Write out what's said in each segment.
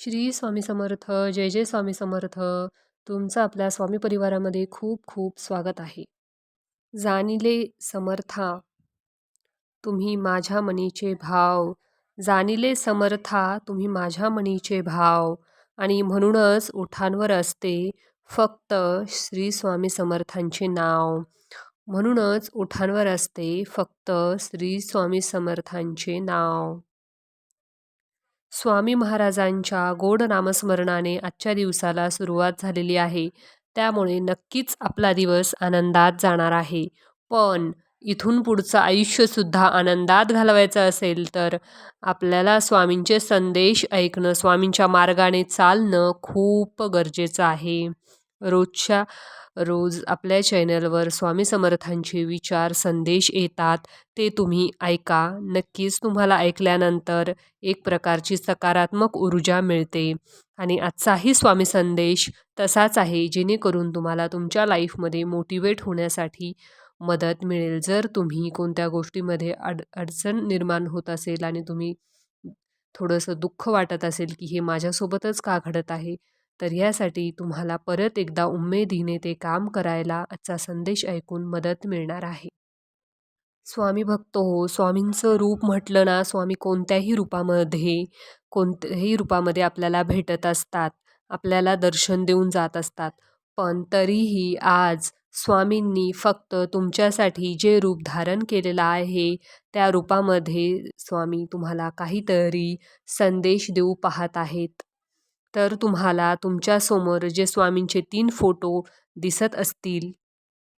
श्री स्वामी समर्थ जय जय स्वामी समर्थ. तुमचं आपल्या स्वामी परिवारामध्ये खूप खूप स्वागत आहे. जाणिले समर्था तुम्ही माझ्या मनीचे भाव. जाणिले समर्था तुम्ही माझ्या मनीचे भाव. आणि म्हणूनच ओठांवर असते फक्त श्री स्वामी समर्थांचे नाव. म्हणूनच ओठांवर असते फक्त श्री स्वामी समर्थांचे नाव. स्वामी महाराजांच्या गोड नामस्मरणाने आजच्या दिवसाला सुरुवात झालेली आहे. त्यामुळे नक्कीच आपला दिवस आनंदात जाणार आहे. पण इथून पुढचं आयुष्यसुद्धा आनंदात घालवायचं असेल तर आपल्याला स्वामींचे संदेश ऐकणं स्वामींच्या मार्गाने चालणं खूप गरजेचं आहे. रोजच्या रोज आपल्या चॅनलवर स्वामी समर्थांचे विचार संदेश येतात ते तुम्ही ऐका. नक्कीच तुम्हाला ऐकल्यानंतर एक प्रकारची सकारात्मक ऊर्जा मिळते. आणि आजचाही स्वामी संदेश तसाच आहे जेणेकरून तुम्हाला तुमच्या लाईफमध्ये मोटिवेट होण्यासाठी मदत मिळेल. जर तुम्ही कोणत्या गोष्टीमध्ये अड अडचण निर्माण होत असेल आणि तुम्ही थोडंसं दुःख वाटत असेल की हे माझ्यासोबतच का घडत आहे तर यासाठी तुम्हाला परत एकदा उमेदीने ते काम करायला आजचा संदेश ऐकून मदत मिळणार आहे. स्वामी भक्त हो स्वामींचं रूप म्हटलं ना स्वामी कोणत्याही रूपामध्ये कोणत्याही रूपामध्ये आपल्याला भेटत असतात आपल्याला दर्शन देऊन जात असतात पण तरीही आज स्वामींनी फक्त तुमच्यासाठी जे रूप धारण केलेलं आहे त्या रूपामध्ये स्वामी तुम्हाला काहीतरी संदेश देऊ पाहत आहेत. तर तुम्हाला तुमच्यासमोर जे स्वामींचे तीन फोटो दिसत असतील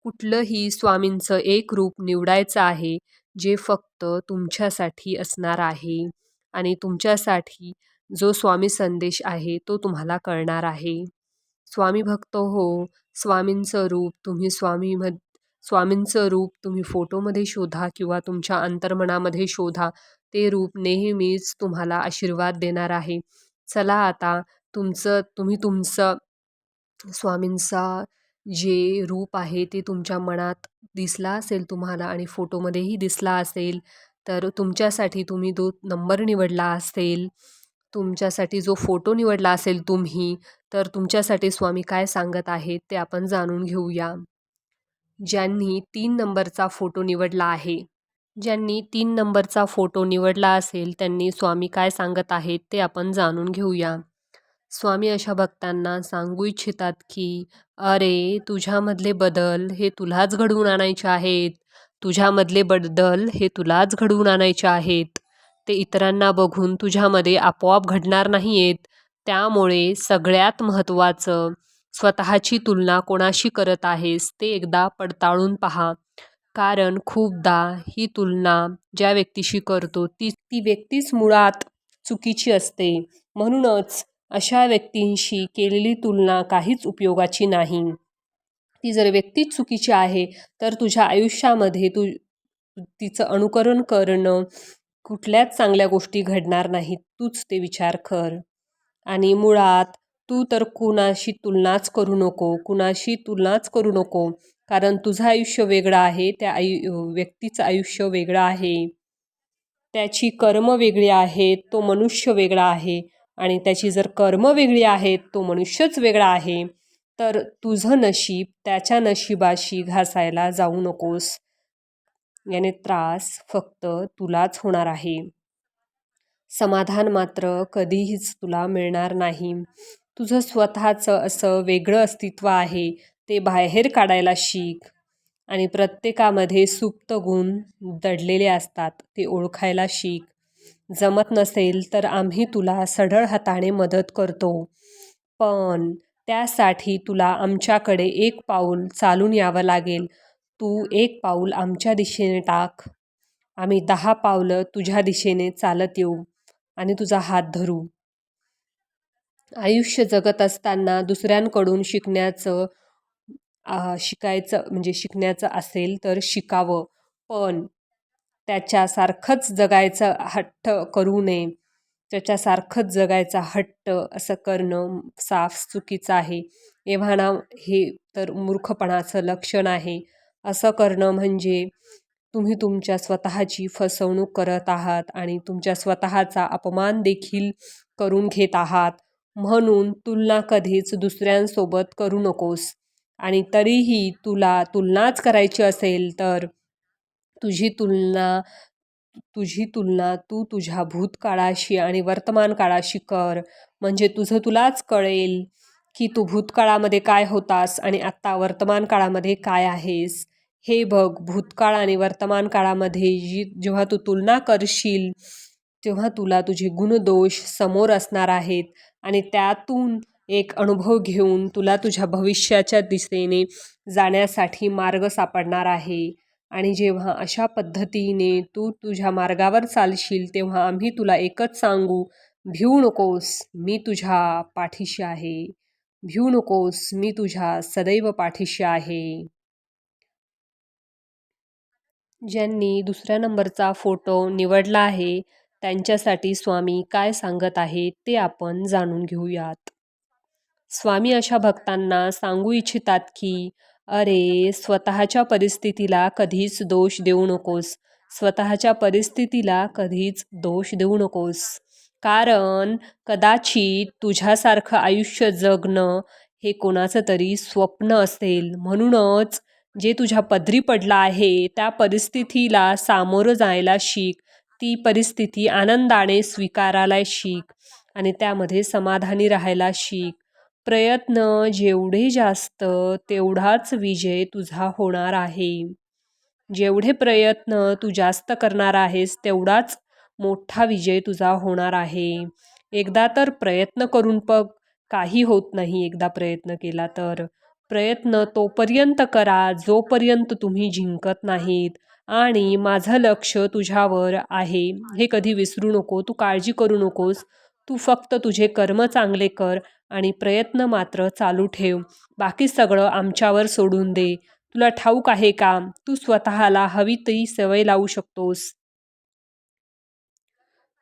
कुठलंही स्वामींचं एक रूप निवडायचं आहे जे फक्त तुमच्यासाठी असणार आहे आणि तुमच्यासाठी जो स्वामी संदेश आहे तो तुम्हाला कळणार आहे. स्वामी भक्त हो स्वामींचं रूप तुम्ही स्वामीम स्वामींचं रूप तुम्ही फोटोमध्ये शोधा किंवा तुमच्या अंतर्मनामध्ये शोधा ते रूप नेहमीच तुम्हाला आशीर्वाद देणार आहे. चला आता तुमचं तुम्ही तुमचं स्वामींचा जे रूप आहे ते तुमच्या मनात दिसला असेल तुम्हाला आणि फोटोमध्येही दिसला असेल तर तुमच्यासाठी तुम्ही तो नंबर निवडला असेल तुमच्यासाठी जो फोटो निवडला असेल तुम्ही तर तुमच्यासाठी स्वामी काय सांगत आहेत ते आपण जाणून घेऊया. ज्यांनी तीन नंबरचा फोटो निवडला आहे ज्यांनी तीन नंबरचा फोटो निवडला असेल त्यांनी स्वामी काय सांगत आहेत ते आपण जाणून घेऊया. स्वामी अशा भक्तांना सांगू इच्छितात की अरे तुझ्यामधले बदल हे तुलाच घडवून आणायचे आहेत. तुझ्यामधले बदल हे तुलाच घडवून आणायचे आहेत. ते इतरांना बघून तुझ्यामध्ये आपोआप घडणार नाही आहेत त्यामुळे सगळ्यात महत्त्वाचं स्वतःची तुलना कोणाशी करत आहेस ते एकदा पडताळून पहा. कारण खूपदा ही तुलना ज्या व्यक्तीशी करतो ती ती व्यक्तीच मुळात चुकीची असते. म्हणूनच अशा व्यक्तींशी केलेली तुलना काहीच उपयोगाची नाही. ती जर व्यक्तीच चुकीची आहे तर तुझ्या आयुष्यामध्ये तू तिचं अनुकरण करणं कुठल्याच चांगल्या गोष्टी घडणार नाहीत तूच ते विचार कर. आणि मुळात तू तर कुणाशी तुलनाच करू नको कुणाशी तुलनाच करू नको कारण तुझं आयुष्य वेगळं आहे त्या आयु व्यक्तीचं आयुष्य वेगळं आहे. त्याची कर्म वेगळी आहेत तो मनुष्य वेगळा आहे. आणि त्याची जर कर्म वेगळी आहेत तो मनुष्यच वेगळा आहे तर तुझं नशीब त्याच्या नशिबाशी घासायला जाऊ नकोस. याने त्रास फक्त तुलाच होणार आहे. समाधान मात्र कधीहीच तुला मिळणार नाही. तुझं स्वतःचं असं वेगळं अस्तित्व आहे ते बाहेर काढायला शिक. आणि प्रत्येकामध्ये सुप्त गुण दडलेले असतात ते ओळखायला शिक. जमत नसेल तर आम्ही तुला सढळ हाताने मदत करतो. पण त्यासाठी तुला आमच्याकडे एक पाऊल चालून यावं लागेल. तू एक पाऊल आमच्या दिशेने टाक. आम्ही दहा पावलं तुझ्या दिशेने चालत येऊ आणि तुझा हात धरू. आयुष्य जगत असताना दुसऱ्यांकडून शिकण्याचं शिकायचं म्हणजे शिकण्याचं असेल तर शिकावं. पण त्याच्यासारखंच जगायचं हट्ट करू नये. त्याच्यासारखंच जगायचा हट्ट असं करणं साफ चुकीचं आहे. एव्हाना हे तर मूर्खपणाचं लक्षण आहे. असं करणं म्हणजे तुम्ही तुमच्या स्वतःची फसवणूक करत आहात आणि तुमच्या स्वतःचा अपमान देखील करून घेत आहात. म्हणून तुलना कधीच दुसऱ्यांसोबत करू नकोस. आणि तरीही तुला तुलनाच करायची असेल तर तुझी तुलना तुझी तुलना तू तुझ्या भूतकाळाशी आणि वर्तमान काळाशी कर. म्हणजे तुझं तुलाच कळेल की तू भूतकाळामध्ये काय होतास आणि आत्ता वर्तमान काळामध्ये काय आहेस. हे बघ भूतकाळ आणि वर्तमान काळामध्ये जी जेव्हा तू तुलना करशील तेव्हा तुला तुझे गुणदोष समोर असणार आहेत आणि त्यातून एक अनुभव घेऊन तुला तुझ्या भविष्याच्या दिशेने जाण्यासाठी मार्ग सापडणार आहे. आणि जेव्हा अशा पद्धतीने तू तुझ्या मार्गावर चालशील तेव्हा आम्ही तुला एकच सांगू भिवू नकोस मी तुझ्या पाठीशी आहे. भिवू नकोस मी तुझ्या सदैव पाठीशी आहे. ज्यांनी दुसऱ्या नंबरचा फोटो निवडला आहे त्यांच्यासाठी स्वामी काय सांगत आहेत ते आपण जाणून घेऊयात. स्वामी अशा भक्तांना सांगू इच्छितात की अरे स्वतःच्या परिस्थितीला कधीच दोष देऊ नकोस. स्वतःच्या परिस्थितीला कधीच दोष देऊ नकोस. कारण कदाचित तुझ्यासारखं आयुष्य जगणं हे कोणाचं तरी स्वप्न असेल. म्हणूनच जे तुझ्या पदरी पडलं आहे त्या परिस्थितीला सामोरं जायला शिक. ती परिस्थिती आनंदाने स्वीकारायला शिक. आणि त्यामध्ये समाधानी राहायला शिक. प्रयत्न जेवढे जास्त तेवढाच विजय तुझा होणार आहे. जेवढे प्रयत्न तू जास्त करणार आहेस तेवढाच मोठा विजय तुझा होणार आहे. एकदा तर प्रयत्न करून बघ काही होत नाही एकदा प्रयत्न केला तर. प्रयत्न तोपर्यंत करा जोपर्यंत तुम्ही जिंकत नाहीत. आणि माझं लक्ष तुझ्यावर आहे. हे कधी विसरू नको तू काळजी करू नकोस. तू फक्त तुझे कर्म चांगले कर आणि प्रयत्न मात्र चालू ठेव. बाकी सगळं आमच्यावर सोडून दे. तुला ठाऊक आहे का? तू स्वतःला हवी ती सवय लावू शकतोस.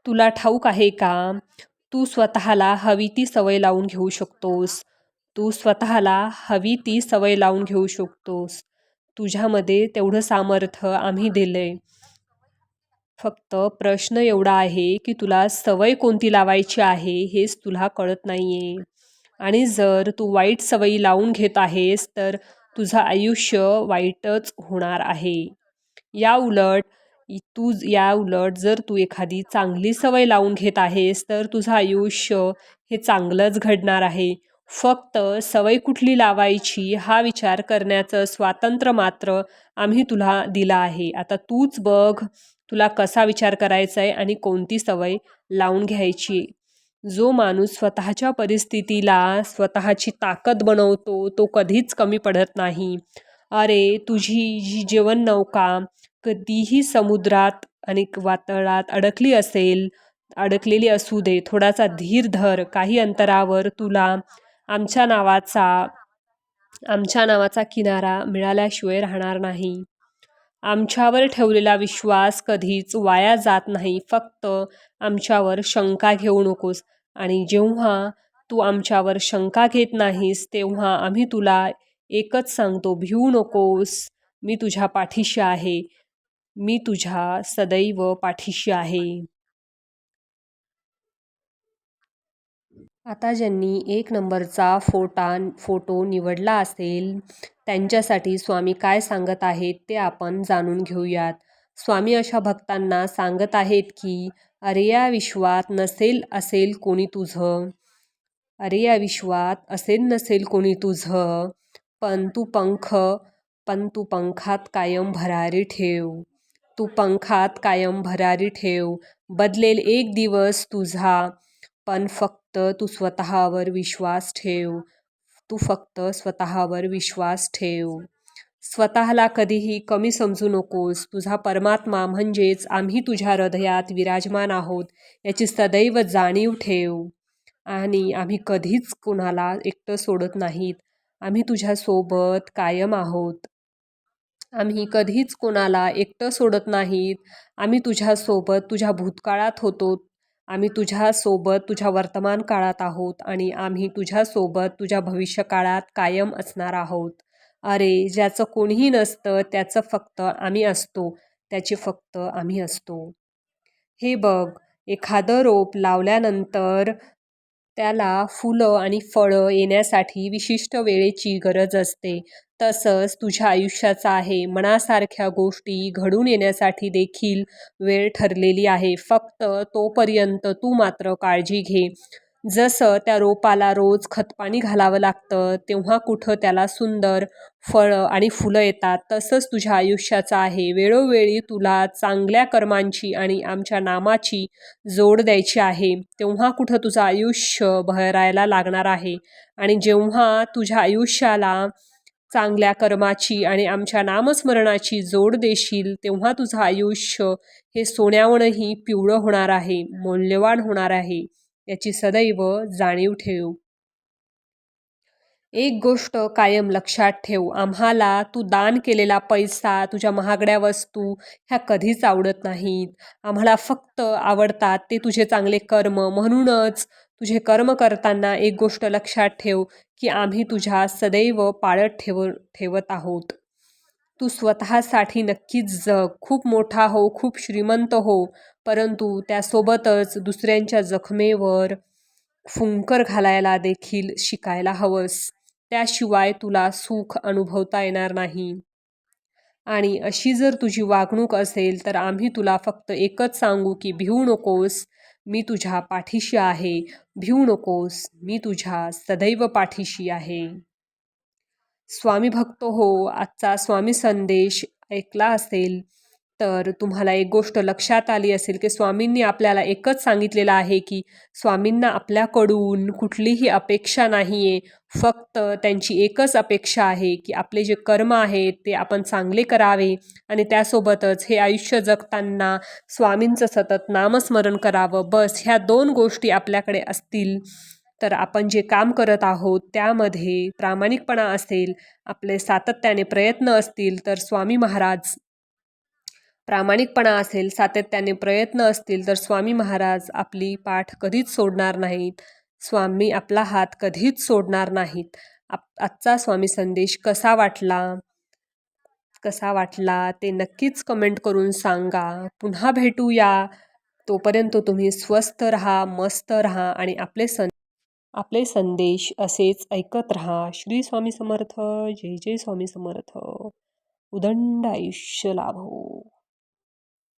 तुला ठाऊक आहे का? तू स्वतःला हवी ती सवय लावून घेऊ शकतोस. तू स्वतःला हवी ती सवय लावून घेऊ शकतोस. तुझ्यामध्ये तेवढं सामर्थ्य आम्ही दिलं आहे फक्त प्रश्न एवढा आहे की तुला सवय कोणती लावायची आहे हेच तुला कळत नाही आहे आणि जर तू वाईट सवयी लावून घेत आहेस तर तुझं आयुष्य वाईटच होणार आहे. या उलट तू या उलट जर तू एखादी चांगली सवय लावून घेत आहेस तर तुझं आयुष्य हे चांगलंच घडणार आहे. फक्त सवय कुठली लावायची हा विचार करण्याचं स्वातंत्र्य मात्र आम्ही तुला दिलं आहे. आता तूच बघ तुला कसा विचार करायचा आहे आणि कोणती सवय लावून घ्यायची. जो माणूस स्वतःच्या परिस्थितीला स्वतःची ताकद बनवतो तो कधीच कमी पडत नाही. अरे तुझी जी जेवण नौका कधीही समुद्रात आणि वातळात अडकली असेल अडकलेली असू दे थोडासा धीर धर काही अंतरावर तुला आमच्या नावाचा आमच्या नावाचा किनारा मिळाल्याशिवाय राहणार नाही. आमच्यावर ठेवलेला विश्वास कधीच वाया जात नाही फक्त आमच्यावर शंका घेऊ नकोस. आणि जेव्हा तू आमच्यावर शंका घेत नाहीस तेव्हा आम्ही तुला एकच सांगतो भिवू नकोस. मी तुझ्या पाठीशी आहे. मी तुझ्या सदैव पाठीशी आहे. आता ज्यांनी एक नंबरचा फोटा फोटो निवडला असेल त्यांच्यासाठी स्वामी काय सांगत आहेत ते आपण जाणून घेऊयात. स्वामी अशा भक्तांना सांगत आहेत की अरे या विश्वात नसेल असेल कोणी तुझं. अरे या विश्वात असेल नसेल कोणी तुझं. पण तू पंख पण तू पंखात कायम भरारी ठेव. तू पंखात कायम भरारी ठेव. बदलेल एक दिवस तुझा. पण फक्त तू स्वतःवर विश्वास ठेव. तू फक्त स्वतःवर विश्वास ठेव. स्वतःला कधीही कमी समजू नकोस. तुझा परमात्मा म्हणजेच आम्ही तुझ्या हृदयात विराजमान आहोत याची सदैव जाणीव ठेव. आणि आम्ही कधीच कोणाला एकटं सोडत नाहीत. आम्ही तुझ्यासोबत कायम आहोत. आम्ही कधीच कोणाला एकटं सोडत नाहीत. आम्ही तुझ्यासोबत तुझ्या भूतकाळात होतो. आम्ही तुझ्यासोबत तुझ्या वर्तमान काळात आहोत. आणि आम्ही तुझ्यासोबत तुझ्या भविष्यकाळात कायम असणार आहोत. अरे ज्याचं कोणीही नसतं त्याचं फक्त आम्ही असतो. त्याचे फक्त आम्ही असतो. हे बघ एखादं रोप लावल्यानंतर त्याला फुलं आणि फळं येण्यासाठी विशिष्ट वेळेची गरज असते. तसंच तुझ्या आयुष्याचा आहे मनासारख्या गोष्टी घडून येण्यासाठी देखील वेळ ठरलेली आहे. फक्त तोपर्यंत तू मात्र काळजी घे. जसं त्या रोपाला रोज खतपाणी घालावं लागतं तेव्हा कुठं त्याला सुंदर फळं आणि फुलं येतात तसंच तुझ्या आयुष्याचं आहे. वेळोवेळी तुला चांगल्या कर्मांची आणि आमच्या नामाची जोड द्यायची आहे. तेव्हा कुठं तुझं आयुष्य बहरायला लागणार आहे. आणि जेव्हा तुझ्या आयुष्याला चांगल्या कर्माची आणि आमच्या नामस्मरणाची जोड देशील तेव्हा तुझं आयुष्य हे सोन्यावरही पिवळं होणार आहे मौल्यवान होणार आहे. याची सदैव जाणीव ठेव. एक गोष्ट कायम लक्षात ठेव. आम्हाला तू दान केलेला पैसा तुझ्या महागड्या वस्तू ह्या कधीच आवडत नाहीत. आम्हाला फक्त आवडतात ते तुझे चांगले कर्म. म्हणूनच तुझे कर्म करताना एक गोष्ट लक्षात ठेव की आम्ही तुझ्या सदैव पाळत ठेव ठेवत आहोत. तू स्वतःसाठी नक्कीच जग. खूप मोठा हो खूप श्रीमंत हो परंतु त्यासोबतच दुसऱ्यांच्या जखमेवर फुंकर घालायला देखील शिकायला हवंस. त्याशिवाय तुला सुख अनुभवता येणार नाही. आणि अशी जर तुझी वागणूक असेल तर आम्ही तुला फक्त एकच सांगू की भिवू नकोस. मी तुझ्या पाठीशी आहे. भिवू नकोस. मी तुझ्या सदैव पाठीशी आहे. स्वामी भक्त हो आजचा स्वामी संदेश ऐकला असेल तर तुम्हाला एक गोष्ट लक्षात आली असेल की स्वामींनी आपल्याला एकच सांगितलेलं आहे की स्वामींना आपल्याकडून कुठलीही अपेक्षा नाही आहे फक्त त्यांची एकच अपेक्षा आहे की आपले जे कर्म आहेत ते आपण चांगले करावे आणि त्यासोबतच हे आयुष्य जगताना स्वामींचं सतत नामस्मरण करावं. बस ह्या दोन गोष्टी आपल्याकडे असतील. तर आपण जे काम करत आहोत त्यामध्ये प्रामाणिकपणा असेल आपले सातत्याने प्रयत्न असतील तर स्वामी महाराज प्रामाणिकपणा असेल सातत्याने प्रयत्न असतील तर स्वामी महाराज आपली पाठ कधीच सोडणार नाहीत. स्वामी आपला हात कधीच सोडणार नाहीत. आप आजचा स्वामी संदेश कसा वाटला? कसा वाटला? ते नक्कीच कमेंट करून सांगा. पुन्हा भेटूया. तोपर्यंत तुम्ही स्वस्थ राहा मस्त राहा आणि आपले सं आपले संदेश असेच ऐकत राहा. श्री स्वामी समर्थ. जय जय स्वामी समर्थ. उदंड आयुष्य लाभो.